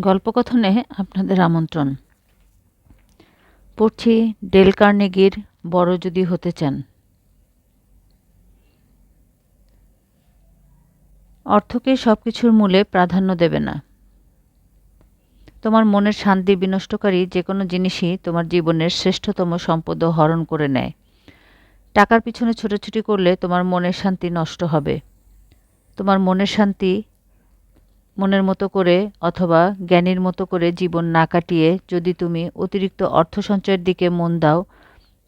গল্পকথনে আপনাদের আমন্ত্রণ। পড়ছি ডেল কার্নেগির বড় যদি হতে চান। অর্থকে সব কিছুর মূলে প্রাধান্য দেবে না। তোমার মনের শান্তি বিনষ্টকারী যে কোনো জিনিসই তোমার জীবনের শ্রেষ্ঠতম সম্পদ হরণ করে নেয়। টাকার পিছনে ছোটাছুটি করলে তোমার মনের শান্তি নষ্ট হবে। তোমার মনের শান্তি মনের মতো করে অথবা জ্ঞানীর মতো করে জীবন না কাটিয়ে যদি তুমি অতিরিক্ত অর্থ সঞ্চয়ের দিকে মন দাও,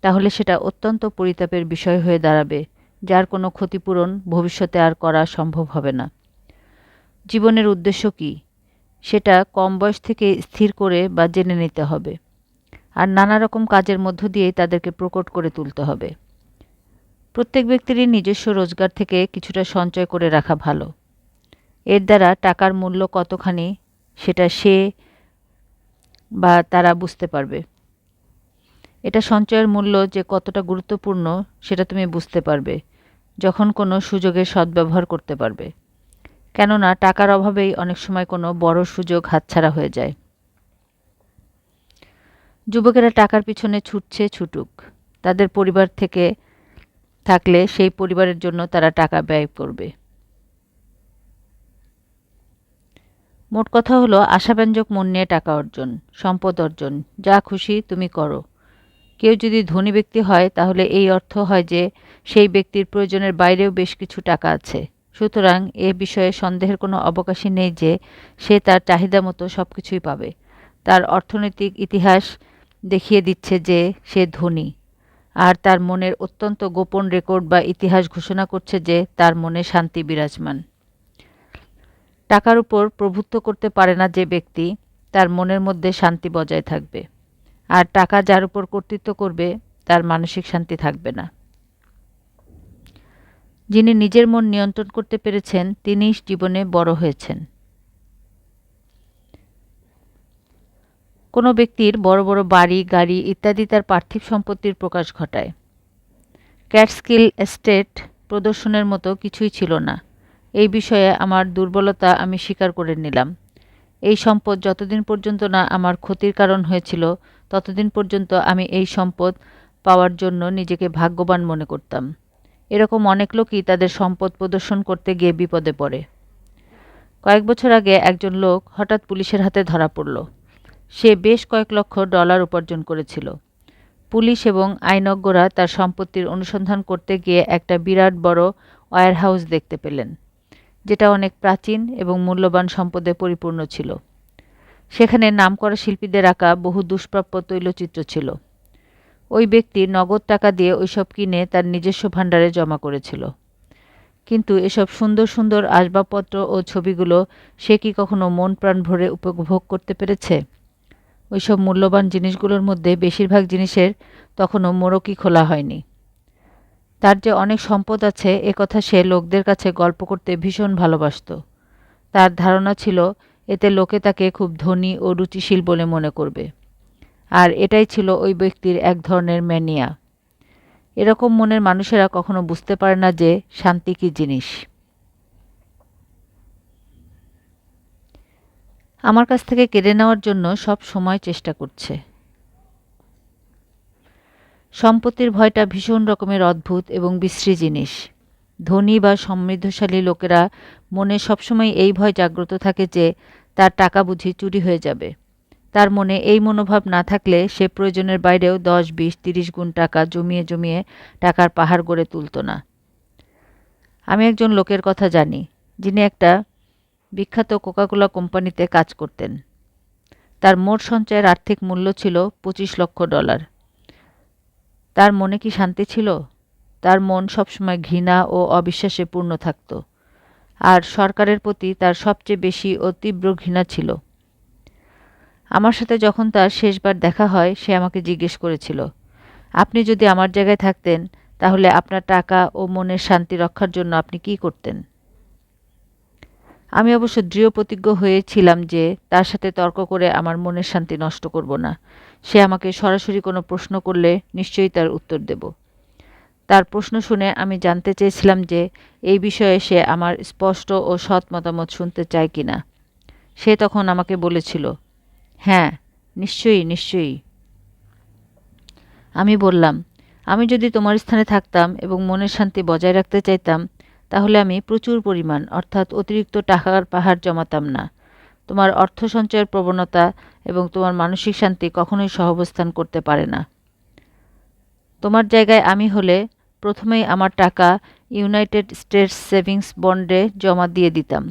তাহলে সেটা অত্যন্ত পরিতাপের বিষয় হয়ে দাঁড়াবে, যার কোনো ক্ষতিপূরণ ভবিষ্যতে আর করা সম্ভব হবে না। জীবনের উদ্দেশ্য কী? সেটা কম বয়স থেকে স্থির করে বা জেনে নিতে হবে, আর নানা রকম কাজের মধ্য দিয়েই তাদেরকে প্রকট করে তুলতে হবে। প্রত্যেক ব্যক্তিরই নিজস্ব রোজগার থেকে কিছুটা সঞ্চয় করে রাখা ভালো। এর দ্বারা টাকার মূল্য কতখানি সেটা সে বা তারা বুঝতে পারবে। এটা সঞ্চয়ের মূল্য যে কতটা গুরুত্বপূর্ণ সেটা তুমি বুঝতে পারবে, যখন কোনো সুযোগের সদ্ব্যবহার করতে পারবে। কেননা টাকার অভাবেই অনেক সময় কোনো বড় সুযোগ হাতছাড়া হয়ে যায়। যুবকেরা টাকার পিছনে ছুটছে ছুটুক। তাদের পরিবার থেকে থাকলে সেই পরিবারের জন্য তারা টাকা ব্যয় করবে। মোট কথা হলো, আশাব্যঞ্জক মন নিয়ে টাকা অর্জন, সম্পদ অর্জন, যা খুশি তুমি করো। কেউ যদি ধনী ব্যক্তি হয়, তাহলে এই অর্থ হয় যে, সেই ব্যক্তির প্রয়োজনের বাইরেও বেশ কিছু টাকা আছে। সুতরাং এ বিষয়ে সন্দেহের কোনো অবকাশই নেই যে, সে তার চাহিদা মতো সব কিছুই পাবে। তার অর্থনৈতিক ইতিহাস দেখিয়ে দিচ্ছে যে, সে ধনী। আর তার মনের অত্যন্ত গোপন রেকর্ড বা ইতিহাস ঘোষণা করছে যে, তার মনে শান্তি বিরাজমান। টাকার উপর প্রভুত্ব করতে পারে না যে ব্যক্তি, তার মনের মধ্যে শান্তি বজায় থাকবে। আর টাকা যার উপর কর্তৃত্ব করবে, তার মানসিক শান্তি থাকবে না। যিনি নিজের মন নিয়ন্ত্রণ করতে পেরেছেন তিনি জীবনে বড় হয়েছেন। কোনো ব্যক্তির বড় বড় বাড়ি, গাড়ি ইত্যাদি তার পার্থিব সম্পত্তির প্রকাশ ঘটায়। ক্যাটস্কিল এস্টেট প্রদর্শনের মতো কিছুই ছিল না। এই বিষয়ে আমার দুর্বলতা আমি স্বীকার করে নিলাম। এই সম্পদ যতদিন পর্যন্ত না আমার ক্ষতির কারণ হয়েছিল, ততদিন পর্যন্ত আমি এই সম্পদ পাওয়ার জন্য নিজেকে ভাগ্যবান মনে করতাম। এরকম অনেক লোকই তাদের সম্পদ প্রদর্শন করতে গিয়ে বিপদে পড়ে। কয়েক বছর আগে একজন লোক হঠাৎ পুলিশের হাতে ধরা পড়ল। সে বেশ কয়েক লক্ষ ডলার উপার্জন করেছিল। পুলিশ এবং আইনজ্ঞরা তার সম্পত্তির অনুসন্ধান করতে গিয়ে একটা বিরাট বড় ওয়ার হাউস দেখতে পেলেন। যেটা অনেক প্রাচীন এবং মূল্যবান সম্পদে পরিপূর্ণ ছিল। সেখানে নামকরা শিল্পীদের আঁকা বহু দুষ্প্রাপ্য তৈলচিত্র ছিল। ওই ব্যক্তি নগদ টাকা দিয়ে ওইসব কিনে তার নিজস্ব ভাণ্ডারে জমা করেছিল। কিন্তু এসব সুন্দর সুন্দর আসবাবপত্র ও ছবিগুলো সে কি কখনো মন প্রাণ ভরে উপভোগ করতে পেরেছে? ওইসব মূল্যবান জিনিসগুলোর মধ্যে বেশিরভাগ জিনিসের তখনও মোড়কই খোলা হয়নি। তার যে অনেক সম্পদ আছে, এ কথা সে লোকদের কাছে গল্প করতে ভীষণ ভালোবাসত। তার ধারণা ছিল, এতে লোকে তাকে খুব ধনী ও রুচিশীল বলে মনে করবে। আর এটাই ছিল ওই ব্যক্তির এক ধরনের ম্যানিয়া। এরকম মনের মানুষেরা কখনো বুঝতে পারে না যে, শান্তি কী জিনিস। আমার কাছ থেকে কেড়ে নেওয়ার জন্য সব সময় চেষ্টা করছে। সম্পত্তির ভয়টা ভীষণ রকমের অদ্ভুত এবং বিশ্রী জিনিস। ধনী বা সমৃদ্ধশালী লোকেরা মনে সবসময় এই ভয় জাগ্রত থাকে যে, তার টাকা বুঝি চুরি হয়ে যাবে। তার মনে এই মনোভাব না থাকলে সে প্রয়োজনের বাইরেও দশ, বিশ, তিরিশ গুণ টাকা জমিয়ে জমিয়ে টাকার পাহাড় গড়ে তুলত না। আমি একজন লোকের কথা জানি, যিনি একটা বিখ্যাত কোকাকোলা কোম্পানিতে কাজ করতেন। তার মোট সঞ্চয়ের আর্থিক মূল্য ছিল পঁচিশ লক্ষ ডলার। তার মনে কি শান্তি ছিল? তার মন সবসময় ঘৃণা ও অবিশ্বাসে পূর্ণ থাকত। আর সরকারের প্রতি তার সবচেয়ে বেশি ও তীব্র ঘৃণা ছিল। আমার সাথে যখন তার শেষবার দেখা হয়, সে আমাকে জিজ্ঞেস করেছিল, আপনি যদি আমার জায়গায় থাকতেন, তাহলে আপনার টাকা ও মনের শান্তি রক্ষার জন্য আপনি কি করতেন? আমি অবশ্য দৃঢ় প্রতিজ্ঞ হয়েছিলাম যে তার সাথে তর্ক করে আমার মনের শান্তি নষ্ট করব না। সে আমাকে সরাসরি কোনো প্রশ্ন করলে নিশ্চয়ই তার উত্তর দেব। তার প্রশ্ন শুনে আমি জানতে চেয়েছিলাম যে এই বিষয়ে সে আমার স্পষ্ট ও সৎ মতামত শুনতে চায় কি না সে তখন আমাকে বলেছিল হ্যাঁ নিশ্চয়ই নিশ্চয়ই। আমি বললাম, আমি যদি তোমার স্থানে থাকতাম এবং মনের শান্তি বজায় রাখতে চাইতাম তাহলে আমি প্রচুর পরিমাণ, অর্থাৎ অতিরিক্ত টাকার পাহাড় জমাতাম না। তোমার অর্থ সঞ্চয়ের প্রবণতা এবং তোমার মানসিক শান্তি কখনোই সহাবস্থান করতে পারে না। তোমার জায়গায় আমি হলে প্রথমেই আমার টাকা ইউনাইটেড স্টেটস সেভিংস বন্ডে জমা দিয়ে দিতাম,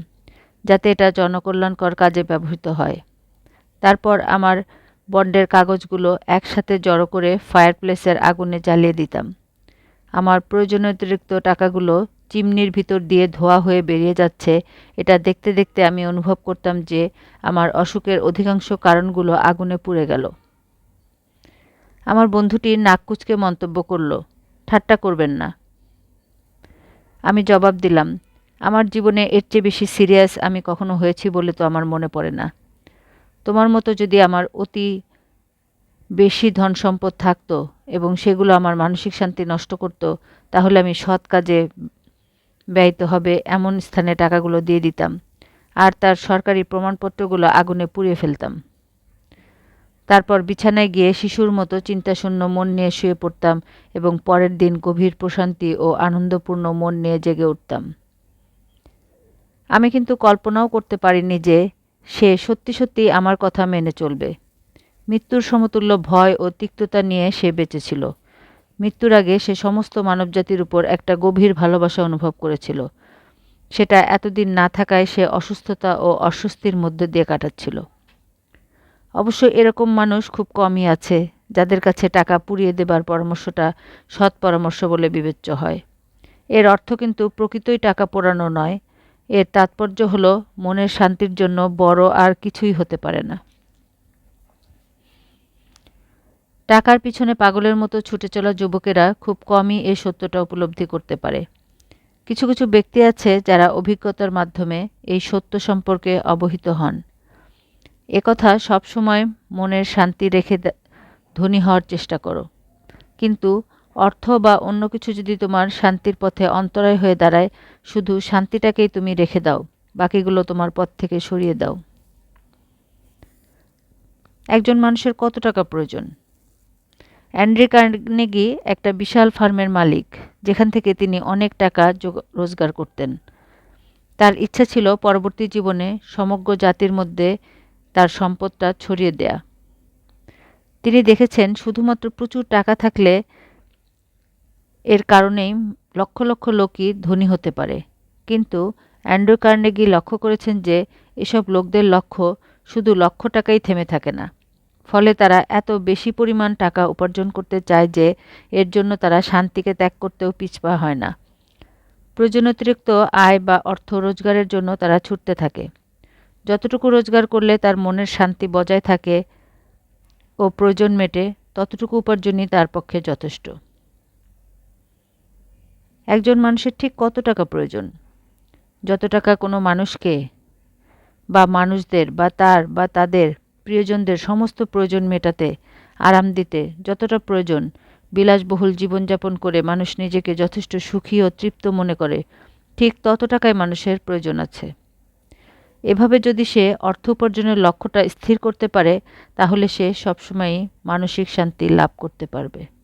যাতে এটা জনকল্যাণকর কাজে ব্যবহৃত হয়। তারপর আমার বন্ডের কাগজগুলো একসাথে জড়ো করে ফায়ারপ্লেসের আগুনে জ্বালিয়ে দিতাম। আমার প্রয়োজনীয় অতিরিক্ত টাকাগুলো চিমনির ভিতর দিয়ে ধোয়া হয়ে বেরিয়ে যাচ্ছে। এটা দেখতে দেখতে আমি অনুভব করতাম যে আমার অসুখের অধিকাংশ কারণগুলো আগুনে পুড়ে গেল। আমার বন্ধুটি নাক কুচকে মন্তব্য করল, ঠাট্টা করবেন না। আমি জবাব দিলাম, আমার জীবনে এর চেয়ে বেশি সিরিয়াস আমি কখনো হয়েছি বলে তো আমার মনে পড়ে না। তোমার মতো যদি আমার অতি বেশি ধন সম্পদ থাকতো এবং সেগুলো আমার মানসিক শান্তি নষ্ট করত, তাহলে আমি সৎ কাজে ব্যয়িত হবে, এমন স্থানে টাকাগুলো দিয়ে দিতাম। আর তার সরকারি প্রমাণপত্রগুলো আগুনে পুড়িয়ে ফেলতাম। তারপর বিছানায় গিয়ে শিশুর মতো চিন্তাশূন্য মন নিয়ে শুয়ে পড়তাম এবং পরের দিন গভীর প্রশান্তি ও আনন্দপূর্ণ মন নিয়ে জেগে উঠতাম। আমি কিন্তু কল্পনাও করতে পারিনি যে সে সত্যি সত্যি আমার কথা মেনে চলবে। মৃত্যুর সমতুল্য ভয় ও তিক্ততা নিয়ে সে বেঁচেছিল মৃত্যুর আগে সে সমস্ত মানবজাতির উপর একটা গভীর ভালোবাসা অনুভব করেছিল। সেটা এতদিন না থাকায় সে অসুস্থতা ও অস্বস্তির মধ্যে দিয়ে কাটাচ্ছিল। অবশ্য এরকম মানুষ খুব কমই আছে, যাদের কাছে টাকা পুড়িয়ে দেবার পরামর্শটা সৎ পরামর্শ বলে বিবেচ্য হয়। এর অর্থ কিন্তু প্রকৃতই টাকা পোড়ানো নয়, এর তাৎপর্য হলো মনের শান্তির জন্য বড় আর কিছুই হতে পারে না। টাকার পিছনে পাগলের মতো ছুটে চলা যুবকেরা খুব কমই এই সত্যটা উপলব্ধি করতে পারে। কিছু কিছু ব্যক্তি আছে যারা অভিজ্ঞতার মাধ্যমে এই সত্য সম্পর্কে অবহিত হন। একথা সবসময় মনের শান্তি রেখে ধনী হওয়ার চেষ্টা করো। কিন্তু অর্থ বা অন্য কিছু যদি তোমার শান্তির পথে অন্তরায় হয়ে দাঁড়ায়, শুধু শান্তিটাকেই তুমি রেখে দাও, বাকিগুলো তোমার পথ থেকে সরিয়ে দাও। একজন মানুষের কত টাকা প্রয়োজন? অ্যান্ড্রি কার্নেগি একটা বিশাল ফার্মের মালিক, যেখান থেকে তিনি অনেক টাকা রোজগার করতেন। তার ইচ্ছা ছিল পরবর্তী জীবনে সমগ্র জাতির মধ্যে তার সম্পদটা ছড়িয়ে দেয়া। তিনি দেখেছেন শুধুমাত্র প্রচুর টাকা থাকলে এর কারণেই লক্ষ লক্ষ লোকই ধনী হতে পারে। কিন্তু অ্যান্ড্রু কার্নেগি লক্ষ্য করেছেন যে এসব লোকদের লক্ষ্য শুধু লক্ষ টাকাই থেমে থাকে না। ফলে তারা এত বেশি পরিমাণ টাকা উপার্জন করতে চায় যে এর জন্য তারা শান্তিকে ত্যাগ করতেও পিছপা হয় না। প্রয়োজন অতিরিক্ত আয় বা অর্থ রোজগারের জন্য তারা ছুটতে থাকে। যতটুকু রোজগার করলে তার মনের শান্তি বজায় থাকে ও প্রয়োজন মেটে, ততটুকু উপার্জনই তার পক্ষে যথেষ্ট। একজন মানুষের ঠিক কত টাকা প্রয়োজন? যত টাকা কোনো মানুষকে বা মানুষদের বা তার বা তাদের প্রিয়জনদের সমস্ত প্রয়োজন মেটাতে আরাম দিতে যতটা প্রয়োজন, বিলাসবহুল জীবনযাপন করে মানুষ নিজেকে যথেষ্ট সুখী ও তৃপ্ত মনে করে, ঠিক তত টাকায় মানুষের প্রয়োজন আছে। এভাবে যদি সে অর্থ উপার্জনের লক্ষ্যটা স্থির করতে পারে, তাহলে সে সবসময়ই মানসিক শান্তি লাভ করতে পারবে।